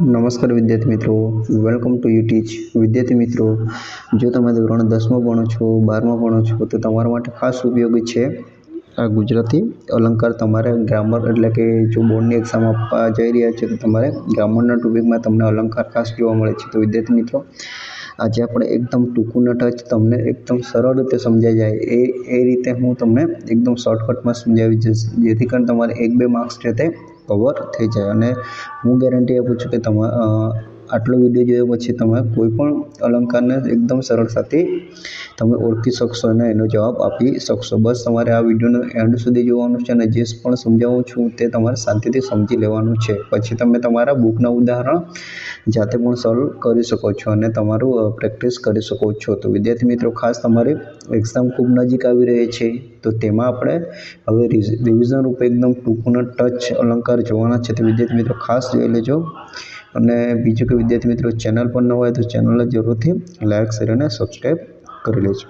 નમસ્કાર વિદ્યાર્થી મિત્રો. વેલકમ ટુ યુ ટીચ વિદ્યાર્થી મિત્રો, જો તમે ધોરણ દસમાં ભણો છો, બારમાં ભણો છો, તો તમારા માટે ખાસ ઉપયોગી છે આ ગુજરાતી અલંકાર. તમારે ગ્રામર એટલે કે જો બોર્ડની એક્ઝામ આપવા જઈ રહ્યા છે, તો તમારે ગ્રામરના ટોપિકમાં તમને અલંકાર ખાસ જોવા મળે છે. તો વિદ્યાર્થી મિત્રો, આજે આપણે એકદમ ટૂંકું ટચ તમને એકદમ સરળ રીતે સમજાઈ જાય. એ એ રીતે હું તમને એકદમ શોર્ટકટમાં સમજાવી જઈશ. જેથી કરીને તમારે એક બે માર્ક્સ છે તે કવર થઈ જાય. અને હું ગેરંટી આપું છું કે તમા આટલો વીડિયો જોયા પછી તમે કોઈ પણ અલંકારને એકદમ સરળતાથી તમે ઓળખી શકશો અને એનો જવાબ આપી શકશો. બસ તમારે આ વિડીયોનો એન્ડ સુધી જોવાનું છે અને જે પણ સમજાવું છું તે તમારે શાંતિથી સમજી લેવાનું છે. પછી તમે તમારા બુકના ઉદાહરણ જાતે પણ સોલ્વ કરી શકો છો અને તમારું પ્રેક્ટિસ કરી શકો છો. તો વિદ્યાર્થી મિત્રો, ખાસ તમારી એક્ઝામ ખૂબ નજીક આવી રહી છે, તો તેમાં આપણે હવે રિવિઝન રૂપે એકદમ ટૂંકના ટચ અલંકાર જોવાના છે. તો વિદ્યાર્થી મિત્રો, ખાસ જોઈ લેજો. અને બીજું કે વિદ્યાર્થી મિત્રો ચેનલ પર ન હોય તો ચેનલને જરૂરથી લાઇક શેર અને સબસ્ક્રાઈબ કરી લેજો.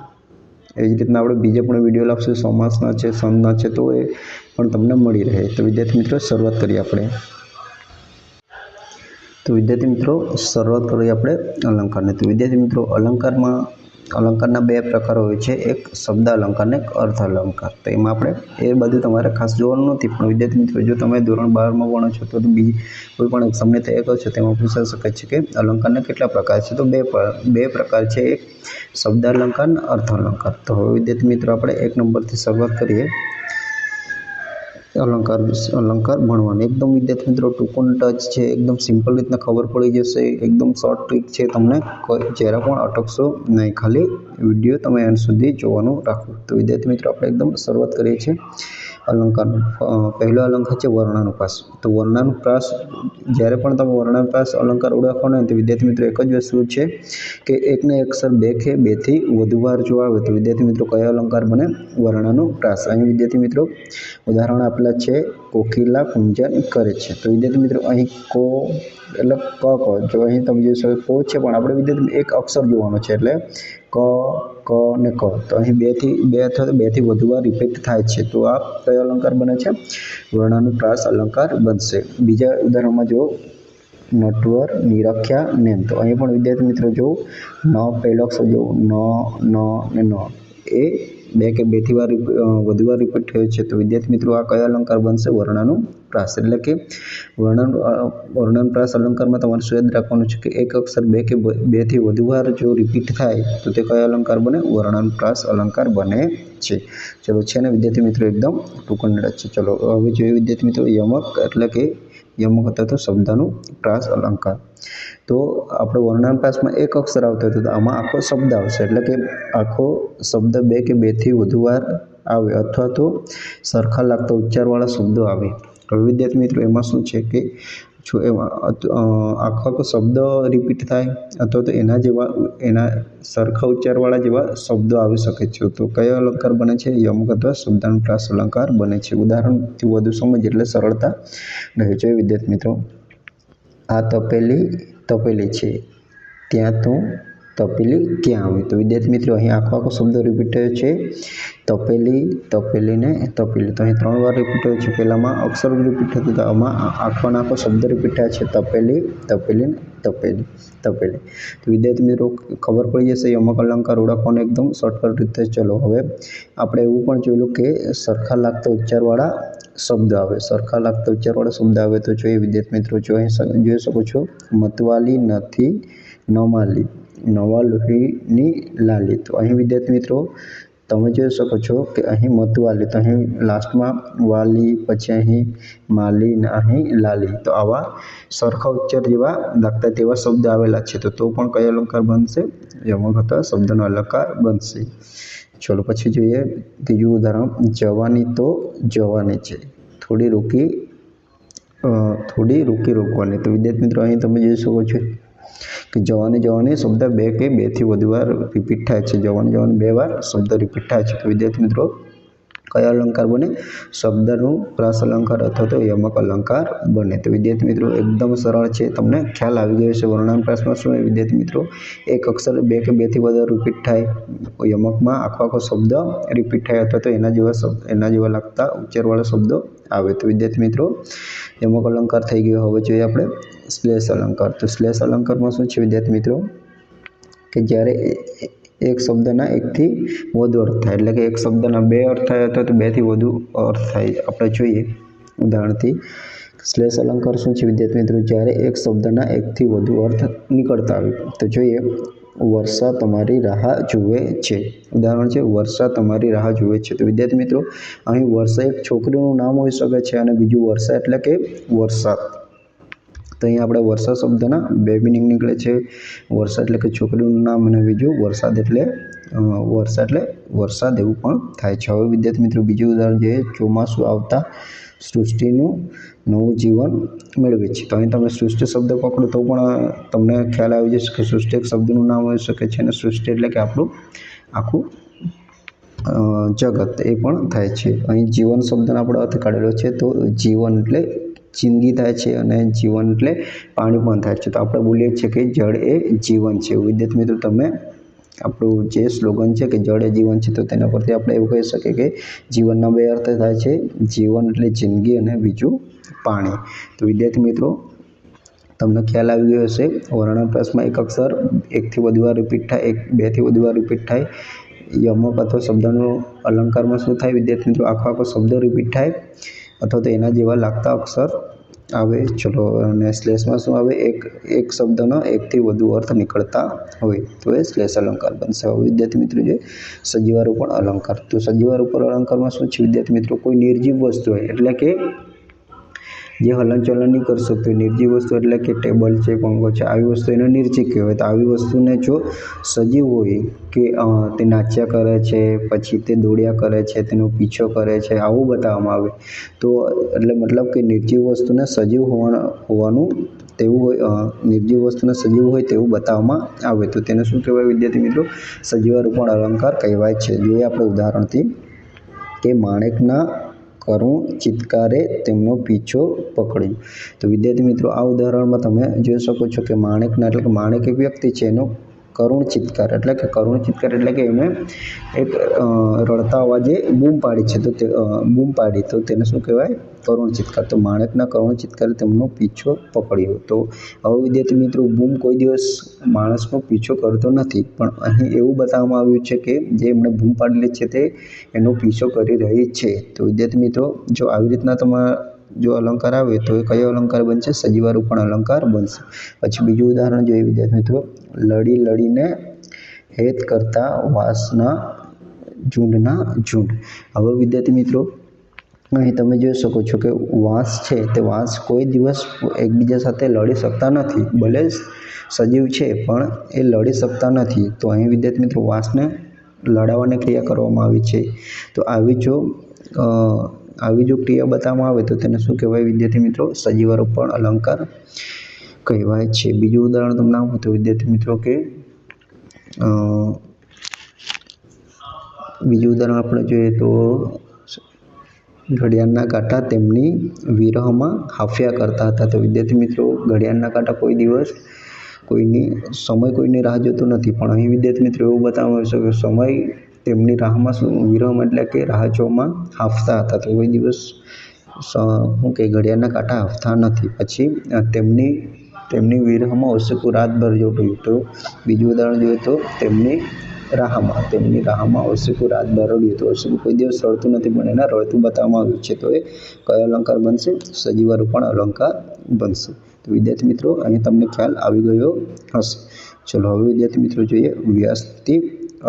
એ જ રીતના આપણે બીજા પણ વીડિયો લાવશું. સમાસના છે સંતના છે, તો એ પણ તમને મળી રહે. તો વિદ્યાર્થી મિત્રો, શરૂઆત કરીએ આપણે. તો વિદ્યાર્થી મિત્રો, શરૂઆત કરીએ આપણે અલંકારની. તો વિદ્યાર્થી મિત્રો, અલંકારમાં અલંકારના બે પ્રકાર હોય છે. એક શબ્દ અલંકાર અને એક અર્થ અલંકાર તો એમાં આપણે એ બધું તમારે ખાસ જોવાનું નથી. પણ વિદ્યાર્થી મિત્રો, જો તમે ધોરણ બારમાં ભણો છો, તો બીજી કોઈ પણ એક્ઝામની તૈયાર કરો છો, તેમાં પૂછાઈ શકે છે કે અલંકારના કેટલા પ્રકાર છે. તો બે બે પ્રકાર છે. એક શબ્દ અલંકાર અને અર્થ અલંકાર તો હવે વિદ્યાર્થી મિત્રો, આપણે એક નંબરથી શરૂઆત કરીએ. અલંકાર અલંકાર ભણવાનો. એકદમ વિદ્યાર્થી મિત્રો, ટૂંકું ટચ છે, એકદમ સિમ્પલ રીતના ખબર પડી જશે, એકદમ શોર્ટ ટ્રીક છે, તમને જરા પણ અટકશો નહીં, ખાલી વીડિયો તમે એન્ડ સુધી જોવાનું રાખો. તો વિદ્યાર્થી મિત્રો, આપણે એકદમ શરૂઆત કરીએ છીએ. અલંકારનું પહેલો અલંકાર છે વર્ણાનુપ્રાસ. તો વર્ણાનુપ્રાસ, જ્યારે પણ તમે વર્ણાનુપ્રાસ અલંકાર ઓળખવાનો ને, તો વિદ્યાર્થી મિત્રો એક જ વસ્તુ છે કે એકને એક અક્ષર બે કે બેથી વધુ વાર જો આવે, તો વિદ્યાર્થી મિત્રો કયો અલંકાર બને? વર્ણાનુપ્રાસ. અહીં વિદ્યાર્થી મિત્રો, ઉદાહરણ આપેલા છે કોકિલા કુંજન કરે છે. તો વિદ્યાર્થી મિત્રો, અહીં કો એટલે ક ક. જો અહીં તમે જોઈ શકો કો છે, પણ આપણે વિદ્યાર્થી એક અક્ષર જોવાનો છે એટલે ક ક ને ક. તો અહીં બેથી, બે અથવા બેથી વધુ વાર રિપીટ થાય છે. તો આ કયો અલંકાર બને છે? વર્ણાનુપ્રાસ અલંકાર બનશે. બીજા ઉદાહરણમાં જો નટવર, નિરખ્યા નેમ તો અહીં પણ વિદ્યાર્થી મિત્રો જો ન પહેલો અક્ષર જો ન ન ને ન. એ બે કે બેથી વાર વધુ વાર રિપીટ થયો છે. તો વિદ્યાર્થી મિત્રો, આ કયો અલંકાર બનશે? વર્ણાનું પ્રાસ એટલે કે વર્ણન વર્ણન પ્રાસ અલંકારમાં તમારે શું રાખવાનું છે કે એક અક્ષર બે કે બેથી વધુ વાર જો રિપીટ થાય, તો તે કયો અલંકાર બને? વર્ણન પ્રાસ અલંકાર બને છે. ચલો, છે ને વિદ્યાર્થી મિત્રો, એકદમ ટૂંકણ છે. ચલો, હવે જોઈએ વિદ્યાર્થી મિત્રો, યમક એટલે કે યમક હતા શબ્દનું પ્રાસ અલંકાર. તો આપણે વર્ણન પ્રાસમાં એક અક્ષર આવતો હતો, તો આમાં આખો શબ્દ આવશે. એટલે કે આખો શબ્દ બે કે બેથી વધુ વાર આવે અથવા તો સરખા લાગતા ઉચ્ચારવાળા શબ્દો આવે. હવે વિદ્યાર્થી મિત્રો, એમાં શું છે કે આખો આખો શબ્દ રિપીટ થાય, અથવા તો એના જેવા, એના સરખા ઉચ્ચારવાળા જેવા શબ્દો આવી શકે છે. તો કયો અલંકાર બને છે? યમક અથવા શબ્દાનુપ્રાસ અલંકાર બને છે. ઉદાહરણથી વધુ સમજ એટલે સરળતા રહે છે. વિદ્યાર્થી મિત્રો, આ તપેલી તપેલી છે. ત્યાં તું તપેલી ક્યાં આવે? તો વિદ્યાર્થી મિત્રો, અહીં આખો આખો શબ્દ રિપીટ થયો છે. તપેલી, તપેલીને તપેલી. તો અહીં ત્રણ વાર રિપીટ થયો છે. પહેલામાં અક્ષર રિપીટ થતું તો આમાં આખો આખો શબ્દ રિપીટ થયા છે. તપેલી તપેલી તપેલી તપેલી. તો વિદ્યાર્થી મિત્રો, ખબર પડી જશે અમુક અલંકાર ઓળખવાનો એકદમ શોર્ટકટ રીતે ચલો, હવે આપણે એવું પણ જોયેલું કે સરખા લાગતા ઉચ્ચારવાળા શબ્દ આવે. સરખા લાગતા ઉચ્ચારવાળા શબ્દ આવે તો જોઈએ વિદ્યાર્થી મિત્રો જોઈ જોઈ શકો છો, મતવાલી નથી. નમાલી નવા લોહીની લાલી. તો અહીં વિદ્યાર્થી મિત્રો, તમે જોઈ શકો છો કે અહીં મતવાલી તો અહીં લાસ્ટમાં વાલી, પછી અહીં માલી ને અહીં લાલી. તો આવા સરખા ઉચ્ચાર જેવા લાગતા તેવા શબ્દ આવેલા છે. તો તો પણ કયો અલંકાર બનશે? યમક હતા શબ્દનો અલંકાર બનશે. ચલો પછી જોઈએ ત્રીજું ઉદાહરણ જવાની તો જવાની છે. થોડી રોકી થોડી રોકી રોકવાની. તો વિદ્યાર્થી મિત્રો, અહીં તમે જોઈ શકો છો કે જવાની જવાની શબ્દ બે કે બેથી વધુ વાર રિપીટ થાય છે. જવાની જવાની બે વાર શબ્દ રિપીટ થાય છે. તો વિદ્યાર્થી મિત્રો, કયા અલંકાર બને? શબ્દનું પ્રાસ અલંકાર અથવા તો યમક અલંકાર બને. તો વિદ્યાર્થી મિત્રો, એકદમ સરળ છે. તમને ખ્યાલ આવી ગયો છે વર્ણન પ્રાસમાં શું વિદ્યાર્થી મિત્રો, એક અક્ષર બે કે બેથી વધારે રિપીટ થાય. યમકમાં આખો આખો શબ્દ રિપીટ થાય અથવા તો એના જેવા એના જેવા લાગતા ઉચ્ચારવાળા શબ્દો આવે તો વિદ્યાર્થી મિત્રો યમક અલંકાર થઈ ગયો હવે જોઈએ આપણે. શ્લેષ અલંકાર. તો શ્લેષ અલંકારમાં શું છે વિદ્યાર્થી મિત્રો? કે જ્યારે એક શબ્દના એકથી વધુ અર્થ થાય. એટલે કે એક શબ્દના બે અર્થ થાય અથવા તો બેથી વધુ અર્થ થાય. આપણે જોઈએ ઉદાહરણથી. શ્લેષ અલંકાર શું છે વિદ્યાર્થી મિત્રો? જ્યારે એક શબ્દના એકથી વધુ અર્થ નીકળતા આવે. તો જોઈએ. વર્ષા તમારી રાહ જુએ છે. ઉદાહરણ છે, વર્ષા તમારી રાહ જુએ છે. તો વિદ્યાર્થી મિત્રો, અહીં વર્ષા એક છોકરીનું નામ હોઈ શકે છે અને બીજું વર્ષા એટલે કે વરસાદ તો અહીં આપણે વર્ષા શબ્દના બે મિનિંગ નીકળે છે. વર્ષા એટલે કે છોકરીનું નામ અને બીજું વરસાદ એટલે વર્ષા એટલે વરસાદ એવું પણ થાય છે. હવે વિદ્યાર્થી મિત્રો, બીજું ઉદાહરણ જોઈએ. ચોમાસું આવતા સૃષ્ટિનું નવું જીવન મેળવે છે. તો અહીં તમે સૃષ્ટિ શબ્દ પકડો તો પણ તમને ખ્યાલ આવી જશે કે સૃષ્ટિ એક શબ્દનું નામ હોઈ શકે છે અને સૃષ્ટિ એટલે કે આપણું આખું જગત એ પણ થાય છે. અહીં જીવન શબ્દનો આપણે અર્થ કાઢેલો છે તો જીવન એટલે જિંદગી થાય છે અને જીવન એટલે પાણી પણ થાય છે. તો આપણે બોલીએ છીએ કે જળ એ જીવન છે. વિદ્યાર્થી મિત્રો, તમે આપણું જે સ્લોગન છે કે જળ એ જીવન છે, તો તેના પરથી આપણે એવું કહી શકીએ કે જીવનના બે અર્થ થાય છે, જીવન એટલે જિંદગી અને બીજું પાણી. તો વિદ્યાર્થી મિત્રો, તમને ખ્યાલ આવી ગયો હશે વર્ણપ્રાસમાં એક અક્ષર, એકથી વધુ વાર રિપીટ થાય, એક, બેથી વધુ વાર રિપીટ થાય. યમક અથવા શબ્દનો અલંકારમાં શું થાય? વિદ્યાર્થી મિત્રો, આખો આખો શબ્દ રિપીટ થાય, અથવા તો એના જેવા લાગતા અક્ષર. આવે. ચલો, અને શ્લેષમાં શું આવે? એક એક શબ્દનો એકથી વધુ અર્થ નીકળતા હોય તો એ શ્લેષ અલંકાર બનશે. હવે વિદ્યાર્થી મિત્રો જે સજીવાર ઉપર અલંકાર, તો સજીવાર ઉપર અલંકારમાં શું છે? વિદ્યાર્થી મિત્રો, કોઈ નિર્જીવ વસ્તુ હોય, એટલે કે જે હલનચલન નહીં કરી શકતું નિર્જીવ વસ્તુ એટલે કે ટેબલ છે, પંખો છે, આવી વસ્તુ એને નિર્જીવ કહેવાય. તો આવી વસ્તુને જો સજીવ હોય કે તે નાચ્યા કરે છે, પછી તે દોડ્યા કરે છે, તેનો પીછો કરે છે, આવું બતાવવામાં આવે. તો એટલે મતલબ કે નિર્જીવ વસ્તુને સજીવ હોવાનું હોવાનું તેવું હોય નિર્જીવ વસ્તુને સજીવ હોય તેવું બતાવવામાં આવે. તો તેને શું કહેવાય વિદ્યાર્થી મિત્રો? સજીવારૂપણ અલંકાર કહેવાય છે. જોઈએ આપણે ઉદાહરણથી કે માણેકના કરુણ ચિત્કારે તેમનો પીછો પકડ્યો. તો વિદ્યાર્થી મિત્રો, આ ઉદાહરણમાં તમે જોઈ શકો છો કે માણેકના, એટલે કે માણેક એક વ્યક્તિ છે એનો કરુણ ચિત્કાર, એટલે કે કરુણ ચિત્કાર એટલે કે એમણે એક રડતા અવાજે બૂમ પાડી છે. તો તે બૂમ પાડી. તો તેને શું કહેવાય? કરુણ ચિત્કાર. તો માણેકના કરુણ ચિત્કારે તેમનો પીછો પકડ્યો. તો હવે વિદ્યાર્થી મિત્રો, બૂમ કોઈ દિવસ માણસનો પીછો કરતો નથી. પણ અહીં એવું બતાવવામાં આવ્યું છે કે જે એમણે બૂમ પાડેલી છે તે એનો પીછો કરી રહી છે. તો વિદ્યાર્થી મિત્રો, જો આવી રીતના તમારા જો અલંકાર આવે તો એ કયો અલંકાર બનશે? સજીવારૂપણ અલંકાર બનશે. પછી બીજું ઉદાહરણ જોઈએ વિદ્યાર્થી મિત્રો. લડી લડીને હેત કરતા વાસના ઝૂંડના ઝૂંડ. હવે વિદ્યાર્થી મિત્રો, અહીં તમે જોઈ શકો છો કે વાંસ છે તે વાંસ કોઈ દિવસ એકબીજા સાથે લડી શકતા નથી. ભલે સજીવ છે, પણ એ લડી શકતા નથી. તો અહીં વિદ્યાર્થી મિત્રો, વાંસને લડાવવાની ક્રિયા કરવામાં આવી છે. તો આવી જો આવી જો ક્રિયા બતાવવામાં આવે તો તેને શું કહેવાય? વિદ્યાર્થી મિત્રો, સજીવારોપણ અલંકાર કહેવાય છે. બીજું ઉદાહરણ તમને આપું તો વિદ્યાર્થી મિત્રો કે બીજું ઉદાહરણ આપણે જોઈએ તો ઘડિયાળના કાંટા તેમની વિરહમાં હાફ્યા કરતા હતા. તો વિદ્યાર્થી મિત્રો, ઘડિયાળના કાંટા કોઈ દિવસ કોઈની, સમય કોઈની રાહ જોતો નથી. પણ અહીં વિદ્યાર્થી મિત્રો એવું બતાવવામાં આવશે કે સમય તેમની રાહમાં શું વિરહમાં એટલે કે રાહ જોવામાં હાંફતા હતા. તો કોઈ દિવસ શું કે ઘડિયાળના કાંટા હાંફતા નથી. પછી તેમની તેમની વિરહમાં ઓશકું રાતભર જોડ્યું તો બીજું ઉદાહરણ જોઈએ તો તેમની રાહમાં તેમની રાહમાં ઓશકું રાત બરડ્યું તો ઓશકું કોઈ દિવસ રડતું નથી, પણ એના રડતું બતાવવામાં આવ્યું છે. તો એ કયો અલંકાર બનશે? સજીવારૂપણ અલંકાર બનશે. તો વિદ્યાર્થી મિત્રો, અહીં તમને ખ્યાલ આવી ગયો હશે. ચલો, હવે વિદ્યાર્થી મિત્રો જોઈએ, વ્યાસથી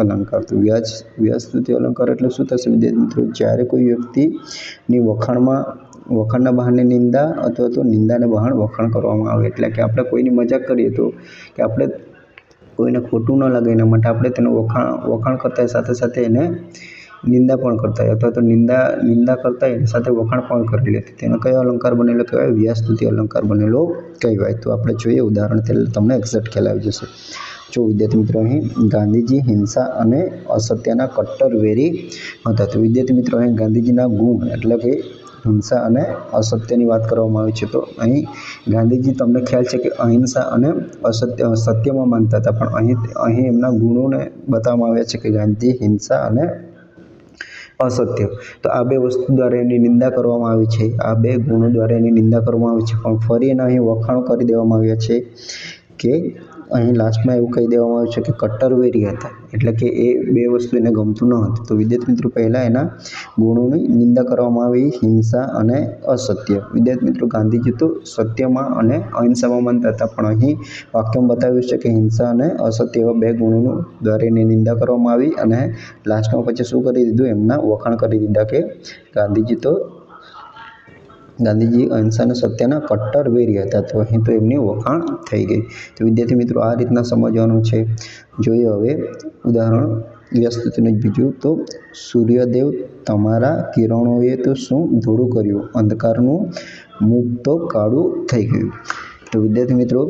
અલંકાર. તો વ્યાજ વ્યાજસ્તુતિ અલંકાર એટલે શું થશે વિદ્યાર્થી મિત્રો? જ્યારે કોઈ વ્યક્તિની વખાણમાં, વખાણના બહાને નિંદા અથવા તો નિંદાને બહાણ વખાણ કરવામાં આવે, એટલે કે આપણે કોઈની મજાક કરીએ તો કે આપણે કોઈને ખોટું ન લાગે, એના માટે આપણે તેનું વખાણ વખાણ કરતા સાથે સાથે એને નિંદા પણ કરતા હોય, અથવા તો નિંદા નિંદા કરતા એની સાથે વખાણ પણ કરી લેતી તેનો કયો અલંકાર બનેલો કહેવાય? વ્યાસસ્તુતિ અલંકાર બનેલો કહેવાય. તો આપણે જોઈએ ઉદાહરણ તમને એક્ઝેક્ટ ખ્યાલ આવી જશે. જો વિદ્યાર્થી મિત્રો અહીં ગાંધીજી હિંસા અને અસત્યના કટ્ટર વેરી હતા, તો વિદ્યાર્થી મિત્રો અહીં ગાંધીજીના ગુણ એટલે કે હિંસા અને અસત્યની વાત કરવામાં આવી છે. તો અહીં ગાંધીજી તમને ખ્યાલ છે કે અહિંસા અને અસત્ય, સત્યમાં માનતા હતા, પણ અહીં અહીં એમના ગુણોને બતાવવામાં આવ્યા છે કે ગાંધી હિંસા અને અસત્ય. તો આ બે વસ્તુ દ્વારા એની નિંદા કરવામાં આવી છે. આ બે ગુણો દ્વારા એની નિંદા કરવામાં આવી છે. પણ ફરી એના અહીં વખાણ કરી દેવામાં આવ્યા છે કે અહીં લાસ્ટમાં એવું કહી દેવામાં આવ્યું છે કે કટ્ટરવેરી હતા. એટલે કે એ બે વસ્તુ એને ગમતું ન હતું. તો વિદ્યાર્થી મિત્રો પહેલાં એના ગુણોની નિંદા કરવામાં આવી, હિંસા અને અસત્ય. વિદ્યાર્થી મિત્રો, ગાંધીજી તો સત્યમાં અને અહિંસામાં માનતા હતા. પણ અહીં વાક્યમાં બતાવ્યું છે કે હિંસા અને અસત્ય એવા બે ગુણોનું દ્વારા એની નિંદા કરવામાં આવી અને લાસ્ટમાં પછી શું કરી દીધું? એમના વખાણ કરી દીધા કે ગાંધીજી તો ગાંધીજી અહિંસાના સત્યના કટ્ટર વેરી હતા. તો અહીં તો એમની વખાણ થઈ ગઈ. તો વિદ્યાર્થી મિત્રો, આ રીતના સમજવાનું છે. જોઈએ હવે ઉદાહરણ. વ્યસ્તનું બીજું. તો સૂર્યદેવ તમારા કિરણોએ તો શું ધોળું કર્યું? અંધકારનું મુખ તો કાળું થઈ ગયું. તો વિદ્યાર્થી મિત્રો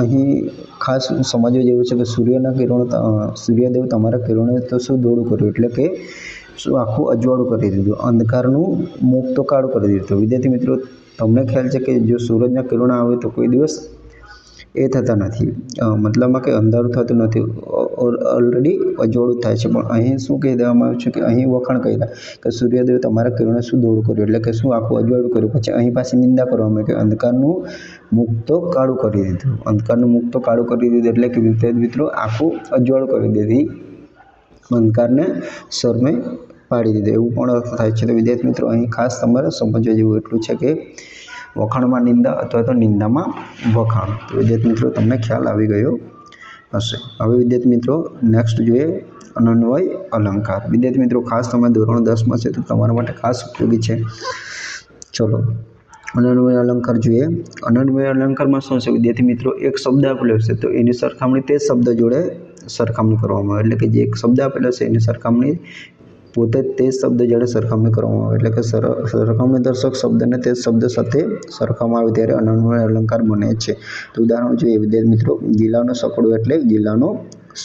અહીં ખાસ સમજવા જેવું છે કે સૂર્યના કિરણો સૂર્યદેવ તમારા કિરણોએ તો શું ધોળું કર્યું? એટલે કે શું આખું અજવાળું કરી દીધું, અંધકારનું મુખ તો કાળું કરી દીધું. વિદ્યાર્થી મિત્રો, તમને ખ્યાલ છે કે જો સૂરજના કિરણો આવે તો કોઈ દિવસ એ થતા નથી. મતલબમાં કે અંધારું થતું નથી. ઓલરેડી અજવાળું થાય છે. પણ અહીં શું કહી દેવામાં આવ્યું છે કે અહીં વખાણ કર્યા કે સૂર્યદેવ તમારા કિરણે શું દોડું કર્યું? એટલે કે શું આખું અજવાળું કર્યું? પછી અહીં પાછી નિંદા કરવામાં કે અંધકારનું મુખ તો કાળું કરી દીધું. અંધકારનું મુખ તો કાળું કરી દીધું એટલે કે વિદ્યાર્થી મિત્રો, આખું અજવાળું કરી દીધી. અંધકારને શરમે પાડી દીધો. એવું પણ અર્થ થાય છે. તો વિદ્યાર્થી મિત્રો, અહીં ખાસ તમારે સમજવા જેવું એટલું છે કે વખાણમાં નિંદા અથવા તો નિંદામાં વખાણ. તો વિદ્યાર્થી મિત્રો, તમને ખ્યાલ આવી ગયો હશે. હવે વિદ્યાર્થી મિત્રો નેક્સ્ટ જોઈએ અનન્વય અલંકાર. વિદ્યાર્થી મિત્રો, ખાસ તમે ધોરણ દસમાં છે, તો તમારા માટે ખાસ ઉપયોગી છે. ચલો. અનન્વય અલંકાર જોઈએ. અનન્વય અલંકારમાં શું છે? વિદ્યાર્થી મિત્રો, એક શબ્દ આપેલો છે, તો એની સરખામણી તે શબ્દ જોડે સરખામણી કરવામાં આવે. એટલે કે જે એક શબ્દ આપેલો છે, એની સરખામણી પોતે તે શબ્દ જ્યારે સરખામણી કરવામાં આવે. એટલે કે સરખામણી દર્શક શબ્દને તે શબ્દ સાથે સરખાવવામાં આવે ત્યારે અનન્વય અલંકાર બને છે. તો ઉદાહરણ જોઈએ, વિદ્યાર્થી મિત્રો, ગિલાનો સકડો એટલે ગિલાનો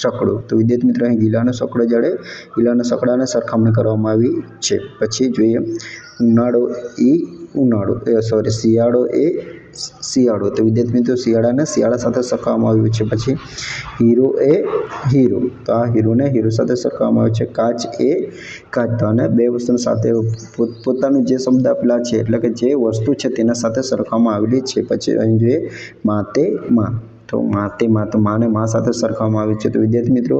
સકડો. તો વિદ્યાર્થી મિત્રો, અહીં ગીલાનો સકડો જ્યારે ગીલાના સકડાને સરખામણી કરવામાં આવી છે. પછી જોઈએ, ઉનાળો એ ઉનાળો સોરી શિયાળો એ શિયાળો. તો વિદ્યાર્થી મિત્રો, શિયાળાને શિયાળા સાથે સરખાવવામાં આવ્યું છે. પછી હીરો એ હીરો. તો આ હીરોને હીરો સાથે સરખાવવામાં આવ્યો છે. કાચ એ કાચ. તો અને બે વસ્તુ સાથે પોતાનું જે શબ્દ આપેલા છે, એટલે કે જે વસ્તુ છે તેના સાથે સરખાવવામાં આવેલી છે. પછી અહીં જોઈએ, માતે માં. તો માતે તો માને મા સાથે સરખાવવામાં આવી છે. તો વિદ્યાર્થી મિત્રો,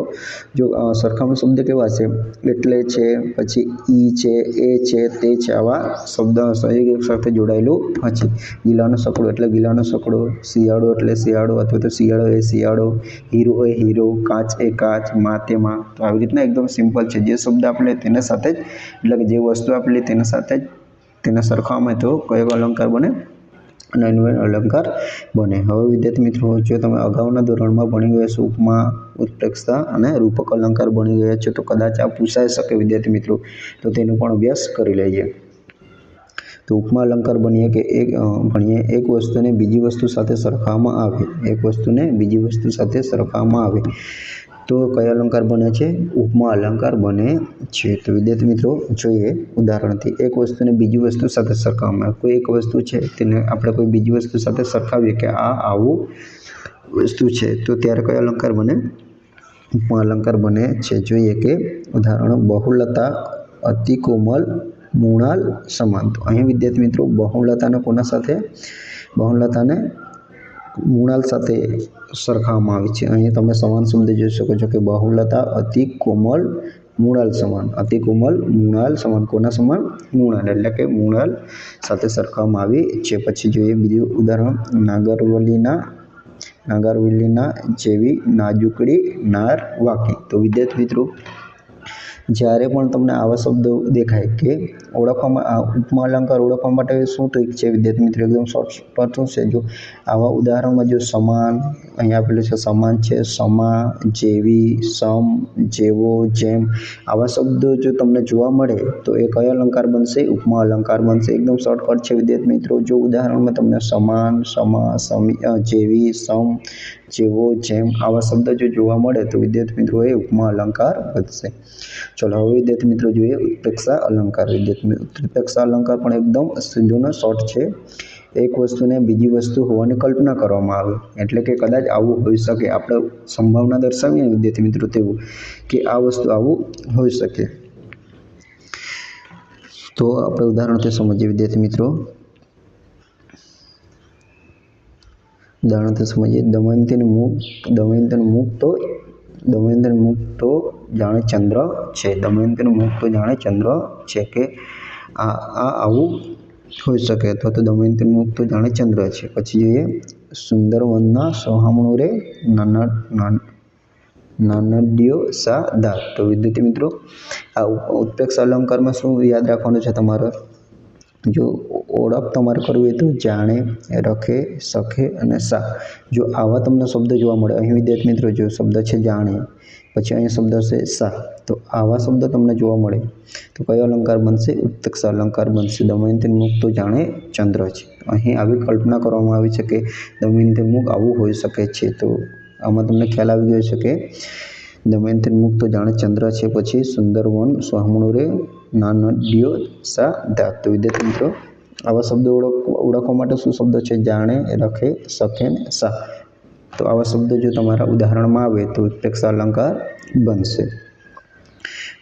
જો સરખામણી શબ્દ કેવા છે? એટલે છે, પછી ઈ છે, એ છે, તે છે, આવા શબ્દ એક સાથે જોડાયેલું પછી ગીલાનો સકડો એટલે ગીલાનો સકડો, શિયાળો એટલે શિયાળો, અથવા તો શિયાળો એ શિયાળો, હીરો એ હીરો, કાચ એ કાચ માતે માં. તો આવી રીતના એકદમ સિમ્પલ છે. જે શબ્દ આપણે તેના સાથે જ, એટલે કે જે વસ્તુ આપણે તેના સાથે જ, તેને સરખાવવામાં તો કયો અલંકાર બને? અને અન્વય અલંકાર બને. હવે વિદ્યાર્થી મિત્રો, જો તમે અગાઉના ધોરણમાં ભણી ગયા છો, ઉપમા ઉત્પ્રેક્ષતા અને રૂપક અલંકાર ભણી ગયા છો, તો કદાચ આ પૂછાઈ શકે વિદ્યાર્થી મિત્રો. તો તેનો પણ અભ્યાસ કરી લઈએ. તો ઉપમા અલંકાર બનીએ કે એક ભણીએ. એક વસ્તુને બીજી વસ્તુ સાથે સરખાવવામાં આવે. એક વસ્તુને બીજી વસ્તુ સાથે સરખાવવામાં આવે. તો કયા અલંકાર બને છે? ઉપમા અલંકાર બને છે. તો વિદ્યાર્થી મિત્રો, જોઈએ ઉદાહરણથી. એક વસ્તુને બીજી વસ્તુ સાથે સરખાવવામાં કોઈ એક વસ્તુ છે, તેને આપણે કોઈ બીજી વસ્તુ સાથે સરખાવીએ કે આ આવું વસ્તુ છે, તો ત્યારે કયો અલંકાર બને? ઉપમા અલંકાર બને છે. જોઈએ કે ઉદાહરણ. બહુલતા અતિ કોમલ મૂણાલ સમાન તો અહીં વિદ્યાર્થી મિત્રો, બહુલતાને કોના સાથે? બહુલતાને મૂણાલ સાથે સરખાવવામાં આવી છે. અહીંયા તમે સમાન શબ્દ જોઈ શકો છો કે બહુલતા અતિ કોમલ મૂણાલ સમાન. અતિ કોમલ મૃણાલ સમાન. કોના સમાન? મૂણાલ એટલે કે મૃણાલ સાથે સરખાવવામાં આવી છે. પછી જોઈએ બીજું ઉદાહરણ. નાગરવલીના નાગરવલીના જેવી નાજુકડી નાર વાકી તો વિદ્યાર્થી મિત્રો જ્યારે પણ તમને આવા શબ્દો દેખાય કે ઓળખવામાં ઉપમા અલંકાર ઓળખવા માટે શું ટ્રીક છે? વિદ્યાર્થી મિત્રો, એકદમ શોર્ટ પર શું છે જો આવા ઉદાહરણમાં જો સમાન અહીંયા આપેલું છે, સમાન છે, સમા જેવી, સમ જેવો, જેમ. આવા શબ્દો જો તમને જોવા મળે, તો એ કયો અલંકાર બનશે? ઉપમા અલંકાર બનશે. એકદમ શોર્ટકટ છે, વિદ્યાર્થી મિત્રો. જો ઉદાહરણમાં તમને સમાન, સમા, સમી જેવી, સમ જેવો, જેમ આવા શબ્દ જો જોવા મળે, તો વિદ્યાર્થી મિત્રો એ ઉપમા અલંકાર બનશે. ચલો, હવે વિદ્યાર્થી મિત્રો જોઈએ ઉત્પ્રેક્ષા અલંકાર. વિદ્યાર્થી ઉત્પ્રેક્ષા અલંકાર પણ એકદમ સીધું શોર્ટ છે. એક વસ્તુને બીજી વસ્તુ હોવાની કલ્પના કરવામાં આવે. એટલે કે કદાચ આવું હોઈ શકે. આપણે સંભાવના દર્શાવીએ વિદ્યાર્થી મિત્રો તેવું કે આ વસ્તુ આવું હોઈ શકે. તો આપણે ઉદાહરણથી સમજીએ વિદ્યાર્થી મિત્રો. ઉદાહરણથી સમજીએ. દમયંતીનું મુખ દમયંતીનું મુખ તો દમયંતીનું મુખ તો જાણે ચંદ્ર છે. દમયંતીનું મુખ તો જાણે ચંદ્ર છે કે આ આ આવું હોઈ શકે અથવા તો દમયંતી મુખ તો જાણે ચંદ્ર છે. પછી જોઈએ સુંદરવનના સોહામણું રે નાના નાનડિયો સા દા તો વિદ્યાર્થી મિત્રો, આ ઉત્પ્રેક્ષ અલંકારમાં શું યાદ રાખવાનું છે તમારે? જો ઓળખ તમારે કરવી હોય તો જાણે, રખે, સખે અને સા. જો આવા તમને શબ્દ જોવા મળે, અહીં વિદ્યાર્થી મિત્રો, જો શબ્દ છે જાણે, પછી અહીં શબ્દ છે સા. તો આવા શબ્દ તમને જોવા મળે. તો કયો અલંકાર બનશે? ઉત્તક્ષ અલંકાર બનશે. દમયંતી મુખ તો જાણે ચંદ્ર છે. અહીં આવી કલ્પના કરવામાં આવી છે કે દમયંતી મુખ આવું હોઈ શકે છે. તો આમાં તમને ખ્યાલ આવી ગયો છે કે દમયંતી મુખ તો જાણે ચંદ્ર છે. પછી સુંદરવન સ્વામણુરે નાનડિયો સા દા તો વિદ્યાર્થી મિત્રો, આવા શબ્દો ઓળખ, ઓળખવા માટે શું શબ્દ છે? જાણે, રખે સખે ને સા. તો આવા શબ્દો જો તમારા ઉદાહરણમાં આવે તો ઉત્પ્રેક્ષ અલંકાર બનશે.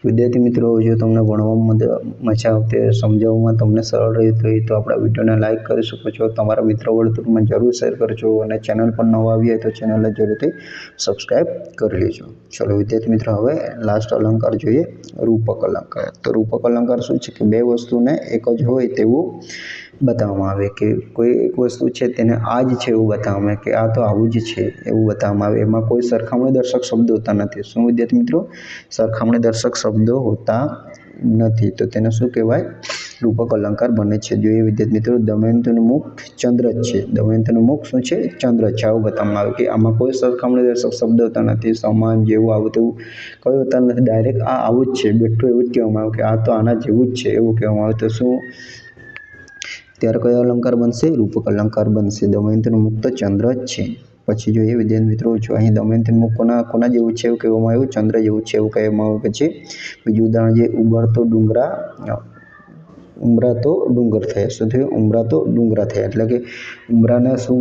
વિદ્યાર્થી મિત્રો, જો તમને ભણવામાં મજા આવતી હોય, સમજાવવામાં તમને સરળ રહેતું હોય, તો આપણા વિડીયોને લાઇક કરી શકો છો. તમારા મિત્રો વર્તુળમાં જરૂર શેર કરજો અને ચેનલ પર નવા આવી હોય તો ચેનલને જરૂરથી સબસ્ક્રાઈબ કરી લેજો. ચલો વિદ્યાર્થી મિત્રો, હવે લાસ્ટ અલંકાર જોઈએ, રૂપક અલંકાર. તો રૂપક અલંકાર શું છે? કે બે વસ્તુને એક જ હોય તેવું બતાવવામાં આવે કે કોઈ એક વસ્તુ છે તેને આ જ છે એવું બતાવવામાં આવે કે આ તો આવું જ છે એવું બતાવવામાં આવે. એમાં કોઈ સરખામણી દર્શક શબ્દો હોતા નથી. શું વિદ્યાર્થી મિત્રો? સરખામણી દર્શક શબ્દો હોતા નથી. તો તેને શું કહેવાય? રૂપક અલંકાર બને છે. જો એ વિદ્યાર્થી મિત્રો દમયંતીનું મુખ ચંદ્ર જ છે. દમયંતીનું મુખ શું છે? ચંદ્ર છે. આવું બતાવવામાં આવે કે આમાં કોઈ સરખામણી દર્શક શબ્દ હોતા નથી. સમાન જેવું આવું તેવું કયું હોતા નથી. ડાયરેક્ટ આ આવું જ છે. બેઠું એવું જ કહેવામાં આવે કે આ તો આના જેવું જ છે એવું કહેવામાં આવે. તો શું ત્યારે કયો અલંકાર બનશે? રૂપક અલંકાર બનશે. દમયંતીનું મુક્ત ચંદ્ર જ છે. પછી જોઈએ વિદ્યાર્થી મિત્રો, જો અહીં દમયંતી મુખ કોના કોના જેવું છે એવું કહેવામાં આવ્યું? ચંદ્ર જેવું છે એવું કહેવામાં આવે પછી બીજું ઉદાહરણ જે ઉભરતો ડુંગરા. ઉમરાતો ડુંગર થયા. શું થયું? ઉમરાતો ડુંગરા થયા. એટલે કે ઉમરાના શું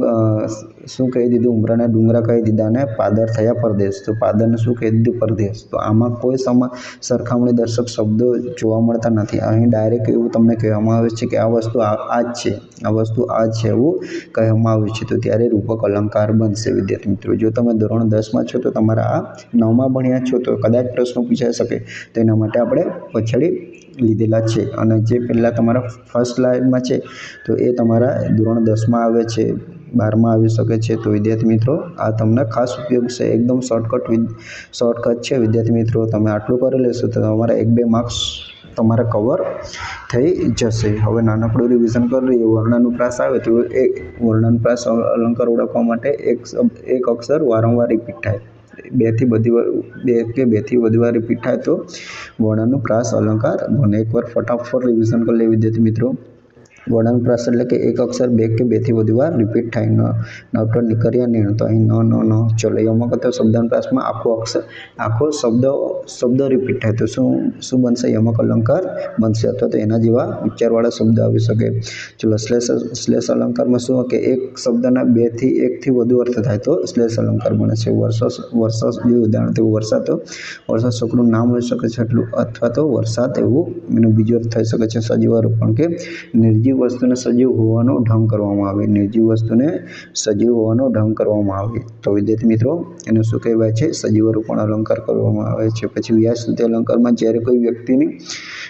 શું કહી દીધું? ઉમરાને ડુંગરા કહી દીધા અને પાદર થયા પરદેશ. તો પાદરને શું કહી દીધું? પરદેશ. તો આમાં કોઈ સમા, સરખામણી દર્શક શબ્દો જોવા મળતા નથી. અહીં ડાયરેક્ટ એવું તમને કહેવામાં આવે છે કે આ વસ્તુ આ જ છે. આ વસ્તુ આ છે એવું કહેવામાં આવ્યું છે. તો ત્યારે રૂપક અલંકાર બનશે, વિદ્યાર્થી મિત્રો. જો તમે ધોરણ દસમાં છો, તો તમારા આ નવમાં ભણ્યા છો, તો કદાચ પ્રશ્નો પૂછાઈ શકે. તો એના માટે આપણે પછાડી લીધેલા છે. અને જે પહેલાં તમારા ફર્સ્ટ લાઇનમાં છે, તો એ તમારા ધોરણ દસમાં આવે છે. બારમાં આવી શકે છે તો વિદ્યાર્થી મિત્રો, આ તમને ખાસ ઉપયોગ છે. એકદમ શોર્ટકટ શોર્ટકટ છે. વિદ્યાર્થી મિત્રો, તમે આટલું કરી લેશો તો તમારા એક બે માર્ક્સ તમારા કવર થઈ જશે. હવે નાનકડું રિવિઝન કરી લઈએ. વર્ણાનુપ્રાસ આવે તો એ વર્ણાનુપ્રાસ અલંકાર ઓળખવા માટે એક એક અક્ષર વારંવાર રિપીટ થાય. બેથી બધી વાર, બે કે બેથી વધુ વાર રિપીટ થાય તો વર્ણાનુપ્રાસ અલંકાર બને. એકવાર ફટાફટ રિવિઝન કરી લે વિદ્યાર્થી મિત્રો. વર્ણાનુપ્રાસ એટલે કે એક અક્ષર બે કે બેથી વધુ વાર રિપીટ થાય. ન નવટો નીકળ્યા નિર્ણ તો અહીં ન ન ન. ચલો યમક અથવા શબ્દાનુપ્રાસમાં આખો અક્ષર, આખો શબ્દ શબ્દ રિપીટ થાય. તો શું શું બનશે? યમક અલંકાર બનશે. અથવા તો એના જેવા ઉચ્ચારવાળા શબ્દ આવી શકે. ચલો, શ્લેષ શ્લેષ અલંકારમાં શું કે એક શબ્દના બેથી એકથી વધુ અર્થ થાય તો શ્લેષ અલંકાર બને છે. વર્ષ વર્ષ જેવું ઉદાહરણ તેવું વરસાદ તો, વરસાદ છોકરું નામ હોઈ શકે છે એટલું, અથવા તો વરસાદ એવું એનું બીજું અર્થ થઈ શકે છે. સજીવારોપણ કે નિર્જીવ વસ્તુને સજીવ હોવાનો ઢંગ કરવામાં આવે, નિર્જીવ વસ્તુને સજીવ હોવાનો ઢંગ કરવામાં આવે. તો વિદ્યાર્થી મિત્રો, એને શું કહેવાય છે? સજીવરૂપણ અલંકાર કરવામાં આવે છે. પછી વ્યાસસ્તુતિ અલંકારમાં જ્યારે કોઈ વ્યક્તિની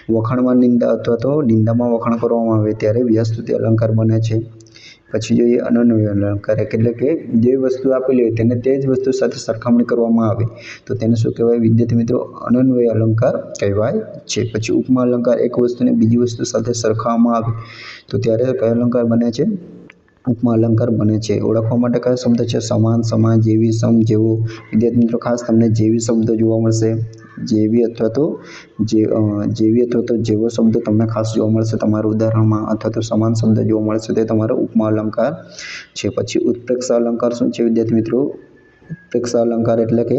વખાણમાં નિંદા અથવા તો નિંદામાં વખાણ કરવામાં આવે, ત્યારે વ્યાસસ્તુતિ અલંકાર બને છે. પછી જોઈએ અનન્વય અલંકાર એટલે કે જે વસ્તુ આપેલી હોય તેને તે જ વસ્તુ સાથે સરખામણી કરવામાં આવે. તો તેને શું કહેવાય? વિદ્યાર્થી મિત્રો અનન્વય અલંકાર કહેવાય છે. પછી ઉપમા અલંકાર એક વસ્તુને બીજી વસ્તુ સાથે સરખાવવામાં આવે. તો ત્યારે કયો અલંકાર બને છે? ઉપમા અલંકાર બને છે. ઓળખવા માટે કયો શબ્દ છે? સમાન સમાન, જેવી, સમ, જેવો. વિદ્યાર્થી મિત્રો, ખાસ તમને જેવી શબ્દ જોવા મળશે. જેવી અથવા તો જેવી અથવા તો જેવો શબ્દ તમને ખાસ જોવા મળશે તમારા ઉદાહરણમાં અથવા તો સમાન શબ્દ જોવા મળશે તે તમારો ઉપમા અલંકાર છે. પછી ઉત્પ્રેક્ષા અલંકાર શું છે વિદ્યાર્થી મિત્રો? ઉત્પ્રેક્ષ અલંકાર એટલે કે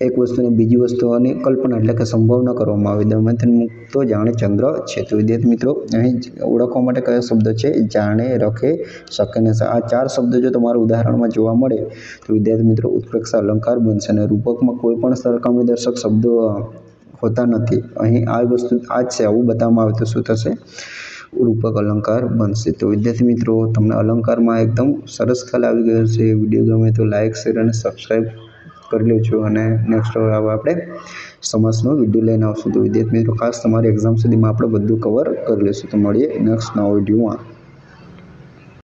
એક વસ્તુને બીજી વસ્તુઓની કલ્પના એટલે કે સંભાવના કરવામાં આવે. દમયંતી મુક્તો જાણે ચંદ્ર છે. તો વિદ્યાર્થી મિત્રો, અહીં ઓળખવા માટે કયો શબ્દ છે? જાણે, રખે, શકે ને આ ચાર શબ્દો જો તમારા ઉદાહરણમાં જોવા મળે તો વિદ્યાર્થી મિત્રો, ઉત્પ્રેક્ષ અલંકાર બનશે અને રૂપકમાં કોઈ પણ સરખામણી દર્શક શબ્દો હોતા નથી. અહીં આ વસ્તુ, આ જ છે. આવું બતાવવામાં આવે તો શું થશે? રૂપક અલંકાર બનશે. તો વિદ્યાર્થી મિત્રો, તમને અલંકારમાં એકદમ સરસ ખ્યાલ આવી ગયો છે વીડિયો ગમે તો લાઇક શેર અને સબસ્ક્રાઈબ કરી લેજો. અને નેક્સ્ટ હવે આપણે સમાસનો વીડિયો લઈને આવશું. તો વિદ્યાર્થી મિત્રો, ખાસ તમારી એક્ઝામ સુધીમાં આપણે બધું કવર કરી લઈશું તો મળીએ નેક્સ્ટ નવા વિડીયોમાં.